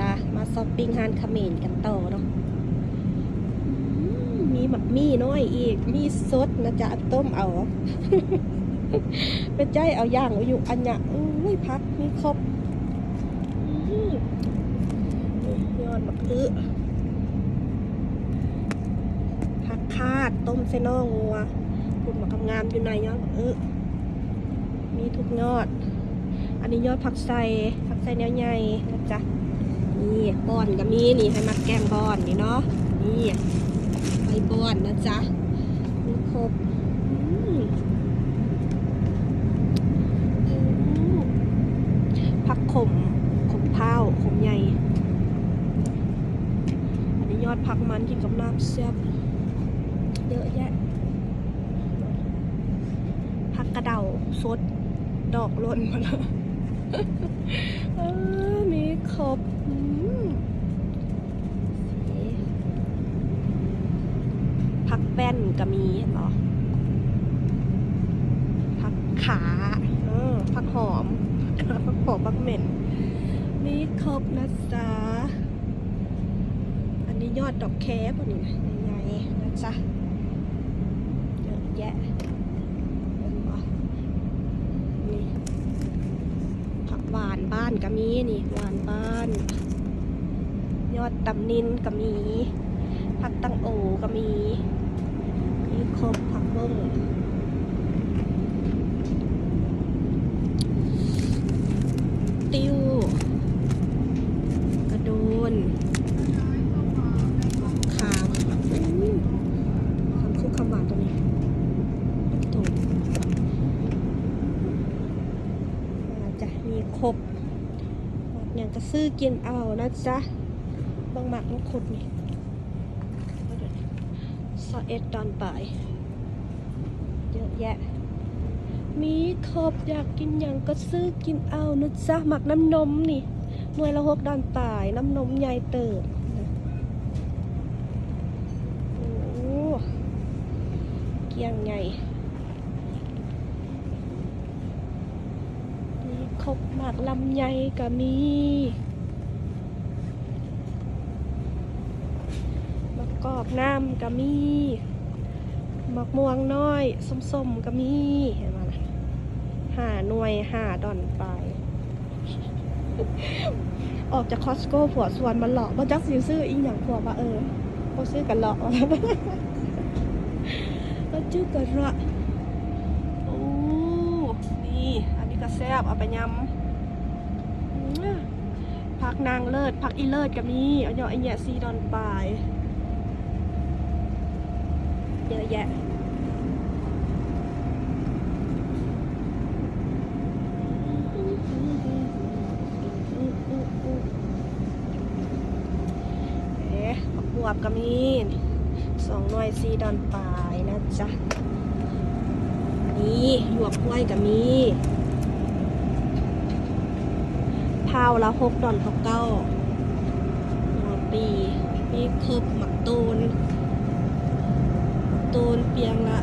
ละมาช้อปปิ้งฮานเขมรกันต่อเนาะมีหมักมี่น้อยอีก มีสดนะจ๊ะต้มเอาเป็นใจเอาย่างเอายู่อันเนี้ยอุ้ยพักมีครบอืมยอดมะอื้อผักคาดต้มเส้นนองงัวคุณมากำงามอยู่ในยอดมะอื้อมีทุกยอด อันนี้ยอดผักไส่ผักไส่แนวใหญ่นะจ๊ะ นี่บอนก็มีนี่ให้มักแกงบอนนี่เนาะนี่ใบบอนนะจ๊ะมีครบอืมผักขมขมเท้าขมใหญ่อันนี้ยอดผักมันกินกับน้ำแซ่บเยอะแยะผักกระเดาสดดอกล่นมาแล้วมีครบอืมสี ผักแป้นก็มีเหรอผักขาเออผักหอมผักหอมผักเหม็นมีครบนะจ๊ะ อันนี้ยอดดอกแคปอันนี้ใหญ่ๆนะจ๊ะเยอะแยะเห็นปะนี่ผักหวานบ้านก็มีนี่หวานบ้าน ยอดตำนินก็มี ผักตังโอก็มี มีครบผักเบิ้งติวกระโดนขามอู้คำคุกคำหวานตัวนี้ตัวอาจะมีครบอย่างจะซื้อกินเอานะจ๊ะบางหมักบางขุดนี่ อเอ็ดตอนปลาย เยอะแยะ มีครบอยากกินอย่างก็ซื้อกินเอานะจ๊ะหมักน้ำนมนี่ หน่วยละหกดอนปลาย น้ำนมใหญ่เติบโอ้เกียงใหญ่มีครบหมักลำไยก็มีมะ กอกน้ำก็มีมะม่วงน้อยส้มๆก็มีเห็นไหมล่ะหาหน่วยหาดอนปลายออกจากคอสโก้ผัวสวนมันหลอกมาจักสิซื้ออีหยังผัวว่าเออพอซื้อกันหลอกมาจื้อกันละโอ้นี่อันนี้ก็แซ่บเอาไปยำอื้อผักนางเลิศผักอีเลิศก็มีเอาเนาะไอเนี่ยซีดอนปลาย เยอะแยะเอ๊ะบับวบก็มีสองหน่วยซีดอนปลายนะจ๊ะนี่หยวกกล้วยก็มีพาละหกดอนหกเก้าหัวปี มีครบหมักตูน ตูนเปียงละ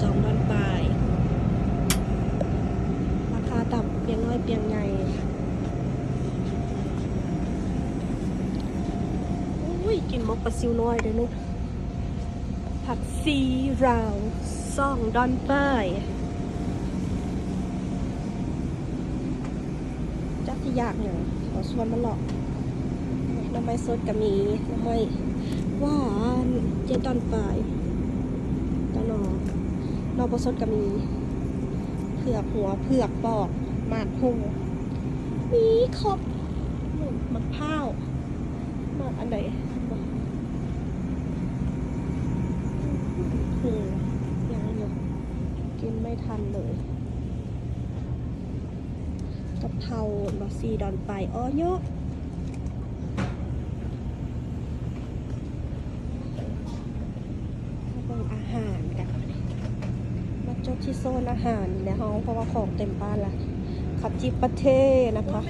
สองดอนปลายราคาต่ำเปียงน้อยเปียงใหญ่อุ้ยกินมกปลาซิวน้อยเดี๋ยวนึงผักซีราวซ่องดอนเป้ยจักที่ยากอย่างขอชวนมาหลอกน้ำไม้สดก็มีน้ำไม้หวานเจดอนปลาย นอนอปลาสดก็มีเผือกหัวเผือกปอกหมากหูมีครบมะพร้าวมากอันไหนอืมยังอยู่กินไม่ทันเลยกะเพราบอซีดอนไปอ้อเยอะมาเบิ่งอาหารกันมาจบ ที่โซนอาหารในห้องเพราะว่าของเต็มบ้านละขับจิปาเท่นะคะ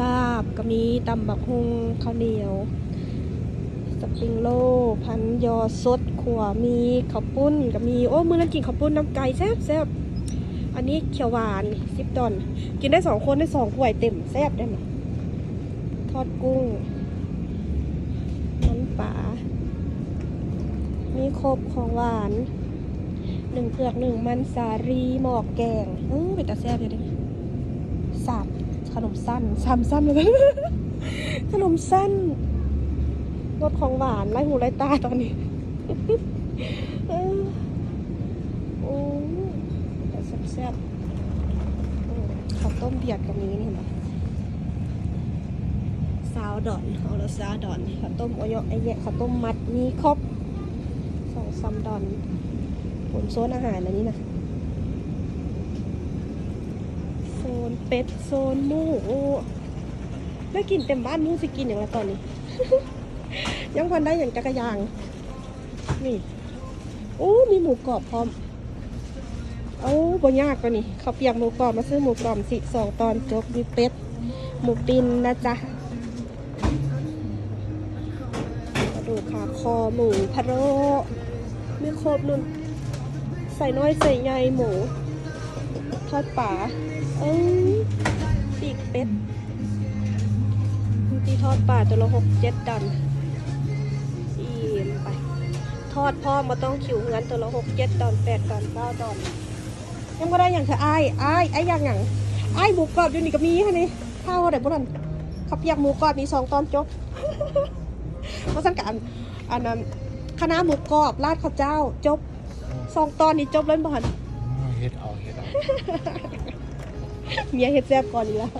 ลาบก็มีตำบักฮุงข้าวเหนียว สปริงโล พันยอสดขัวมีข้าวปุ้นก็มี โอ้ มือนั้นกินข้าวปุ้นน้ำไก่แซ่บแซ่บอันนี้เขียวหวานสิบดอน กินได้สองคนได้สองถ้วยเต็มแซ่บได้ไหมทอดกุ้งมันป่า มี ครบของหวานหนึ่งเผือกหนึ่งมันสาลีหมอกแกงเออเป็นตาแซ่บอยู่เดิสามขนมสั้นสามสั้นเลยขนมสั้นรสของหวานไล่หูไล่ตาตอนนี้โอ้แต่แซ่บๆข้าวต้มเบียดกับนี้นี่เห็นไหมซาวดอนเอาละซาวดอนข้าวต้มโอโยะไอเนี้ยข้าวต้มมัดมีครบ ซัมดอนผลโซนอาหารอันนี้นะโซนเป็ดโซนหมูโอ้ได้กินเต็มบ้านมูสิกินอย่างไรตอนนี้ ยังพันได้อย่างจักรยาง นี่โอ้มีหมูกรอบพร้อมโอ้บ่ยากกว่านี่ข้าเปียกหมูกรอบมาซื้อหมูกรอบสิสองตอนจบมีเป็ดหมูปินนะจ๊ะกระดูกขาคอหมูพะโล้ มีครบนุ่น ใส่น้อยใส่ใหญ่หมู ทอดป่าเอ้ยปีกเป็ดมีที่ทอดป่าตัวละหกเจ็ดดันอิ่มไป ทอดพร้อมาต้องคิวเงินตัวละหกเจ็ดดอนแปดดอนเก้าดอนยังก็ได้อย่างเธอไอ้ายอ้ไอ้อย่างอย่างอ้หมูกรอบอยู่นี่ก็มีค่ะนี่ข้าวอะไรพวกนั้นข้าเปียกหมูกรอบมีสองตอนจบเพราะสังกัดอันนั้น คณะหมูกรอบราดข้าวเจ้า จบสองตอนนี้จบเลยบ่หันเฮ็ดเอาเฮ็ดเอาเมียเฮ็ดแซ่บก่อนอีกแล้ว